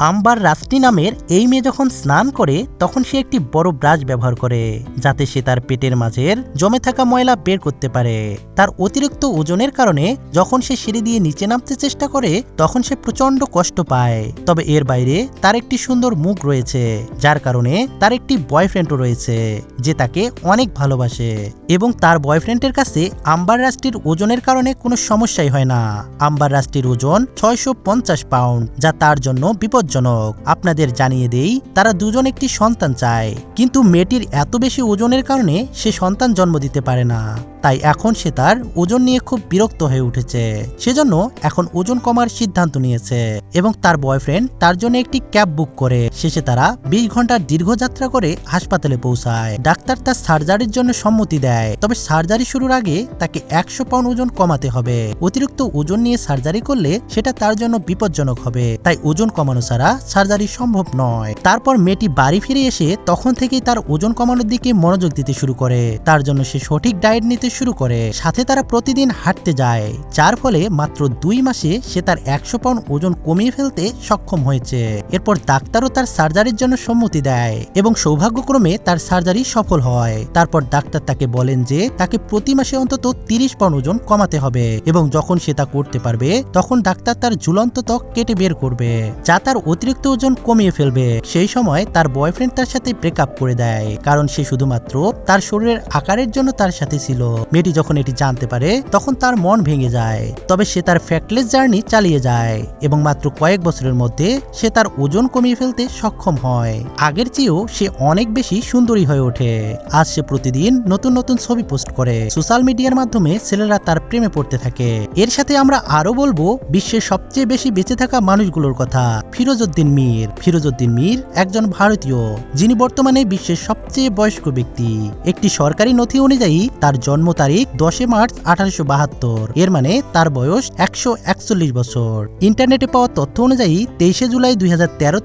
Amber rusty নামের এই মেয়ে যখন স্নান করে, তখন সে একটি বড় ব্রাশ ব্যবহার করে, যাতে সে তার পেটের মাঝের জমে থাকা ময়লা বের করতে পারে। তার অতিরিক্ত ওজনের কারণে যখন সে সিঁড়ি দিয়ে নিচে নামতে চেষ্টা করে, তখন সে প্রচণ্ড কষ্ট পায়। তবে এর বাইরে তার একটি সুন্দর মুখ রয়েছে, যার কারণে তার একটি বয়ফ্রেন্ডও রয়েছে, যে তাকে অনেক ভালোবাসে। এবং তার বয়ফ্রেন্ডের কাছে আম্বার রাষ্ট্রের ওজনের কারণে কোনো সমস্যাই হয় না। আম্বার রাষ্ট্রের ওজন ছয়শো পঞ্চাশ পাউন্ড, যা তার জন্য বিপজ্জনক। আপনাদের জানিয়ে দেই, তারা দুজন একটি সন্তান চায়। কিন্তু মেয়েটির এত বেশি ওজনের কারণে সে সন্তান জন্ম দিতে পারে না। তাই এখন সে তার ওজন নিয়ে খুব বিরক্ত হয়ে উঠেছে। সেজন্য এখন ওজন কমার সিদ্ধান্ত নিয়েছে এবং তার বয়ফ্রেন্ড তার জন্য একটি ক্যাব বুক করে। শেষে তারা বিশ ঘণ্টার দীর্ঘ যাত্রা করে হাসপাতালে পৌঁছায়। ডাক্তার তার সার্জারির জন্য সম্মতি দেয়, তবে সার্জারি শুরুর আগে তাকে একশো পাউন্ড ওজন কমাতে হবে। অতিরিক্ত ওজন নিয়ে সার্জারি করলে সেটা তার জন্য বিপজ্জনক হবে, তাই ওজন কমানো ছাড়া সার্জারি সম্ভব নয়। তারপর মেয়েটি বাড়ি ফিরে এসে তখন থেকেই তার ওজন কমানোর দিকে মনোযোগ দিতে শুরু করে। তার জন্য সে সঠিক ডায়েট নিতে শুরু করে। সাথে তারা প্রতিদিন হাঁটতে যায়, যার ফলে মাত্র দুই মাসে সে তার একশো পাউন্ড ওজন কমিয়ে ফেলতে সক্ষম হয়েছে। এরপর ডাক্তারও তার সার্জারির জন্য সম্মতি দেয় এবং সৌভাগ্যক্রমে তার সার্জারি সফল হয়। তারপর ডাক্তার তাকে বলেন যে, তাকে প্রতি মাসে অন্তত তিরিশ পাউন্ড ওজন কমাতে হবে এবং যখন সে তা করতে পারবে, তখন ডাক্তার তার ঝুলন্ত ত্বক কেটে বের করবে, যা তার অতিরিক্ত ওজন কমিয়ে ফেলবে। সেই সময় তার বয়ফ্রেন্ড তার সাথে ব্রেকআপ করে দেয়, কারণ সে শুধুমাত্র তার শরীরের আকারের জন্য তার সাথে ছিল। মেয়েটি যখন এটি জানতে পারে, তখন তার মন ভেঙে যায়। তবে সে তার ফ্যাটলেস জার্নি চালিয়ে যায় এবং মাত্র কয়েক বছরের মধ্যে সে তার ওজন কমিয়ে ফেলতে সক্ষম হয়। আগের চেয়েও সে অনেক বেশি সুন্দরী হয়ে ওঠে। আজ সে প্রতিদিন নতুন নতুন ছবি পোস্ট করে। সোশ্যাল মিডিয়ার মাধ্যমে ছেলেরা তার প্রেমে পড়তে থাকে। এর সাথে আমরা আরও বলব, বিশ্বের সবচেয়ে বেশি বেঁচে থাকা মানুষগুলোর কথা। ফিরোজউদ্দিন মীর। ফিরোজউদ্দিন মীর একজন ভারতীয়, যিনি বর্তমানে বিশ্বের সবচেয়ে বয়স্ক ব্যক্তি। একটি সরকারি নথি অনুযায়ী তার জন্ম তারিখ দশে মার্চ আঠারোশো বাহাত্তর। এর মানে তার বয়স একশো একচল্লিশ বছর। ইন্টারনেটে পাওয়া তথ্য অনুযায়ী তেইশে জুলাই দুই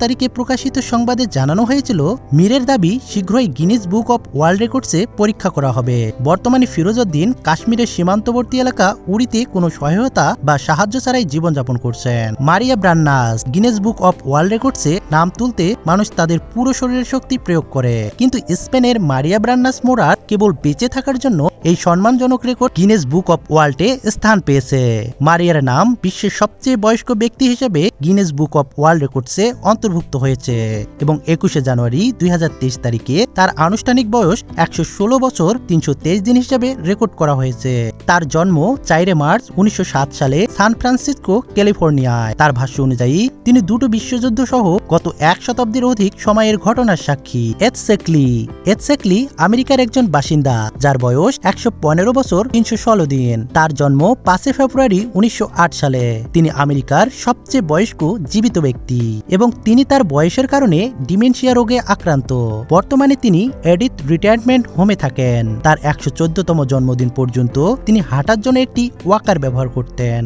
তারিখে প্রকাশিত সংবাদে জানানো হয়েছিল, মীরের দাবি শীঘ্রই গিনিস বুক অব ওয়ার্ল্ড রেকর্ডসে পরীক্ষা করা হবে। বর্তমানে ফিরোজউদ্দিন কাশ্মীরের সীমান্তবর্তী এলাকা উড়িতে কোনো সহায়তা বা সাহায্য ছাড়াই জীবনযাপন করছেন। Maria Branyas, Guinness book of world রেকর্ডসে নাম তুলতে মানুষ তাদের পুরো শরীরের শক্তি প্রয়োগ করে। কিন্তু স্পেনের মারিয়া ব্রান্নাস মোরার কেবল বেঁচে থাকার জন্য এই সম্মানজনক রেকর্ড গিনেস বুক অব ওয়ার্ল্ডে স্থান পেয়েছে। মারিয়ার নাম বিশ্বের সবচেয়ে বয়স্ক ব্যক্তি হিসেবে গিনেস বুক অব ওয়ার্ল্ড রেকর্ডসে অন্তর্ভুক্ত হয়েছে এবং একুশে জানুয়ারি দুই হাজার তেইশ তারিখে তার আনুষ্ঠানিক বয়স একশো ষোলো বছর তিনশো তেইশ দিন হিসেবে রেকর্ড করা হয়েছে। তার জন্ম চাইরে মার্চ উনিশশো সাত সালে সান ফ্রান্সিসকো, ক্যালিফোর্নিয়ায়। তার ভাষ্য অনুযায়ী তিনি দুটো বিশ্বযুদ্ধ সহ গত এক শতাব্দীর অধিক সময়ের ঘটনার সাক্ষী। এথসেকলি এথসেকলি আমেরিকার একজন বাসিন্দা, যার বয়স একশো পনেরো বছর তিনশো ষোলো দিন। তার জন্ম পাঁচই ফেব্রুয়ারি উনিশশো আট সালে। তিনি আমেরিকার সবচেয়ে বয়স্ক, জীবিত ব্যক্তি এবং তিনি তার বয়সের কারণে ডিমেনশিয়া রোগে আক্রান্ত। বর্তমানে তিনি এডিথ রিটায়ারমেন্ট হোমে থাকেন। তার একশো তম জন্মদিন পর্যন্ত তিনি হাঁটার জন্য একটি ওয়াকার ব্যবহার করতেন।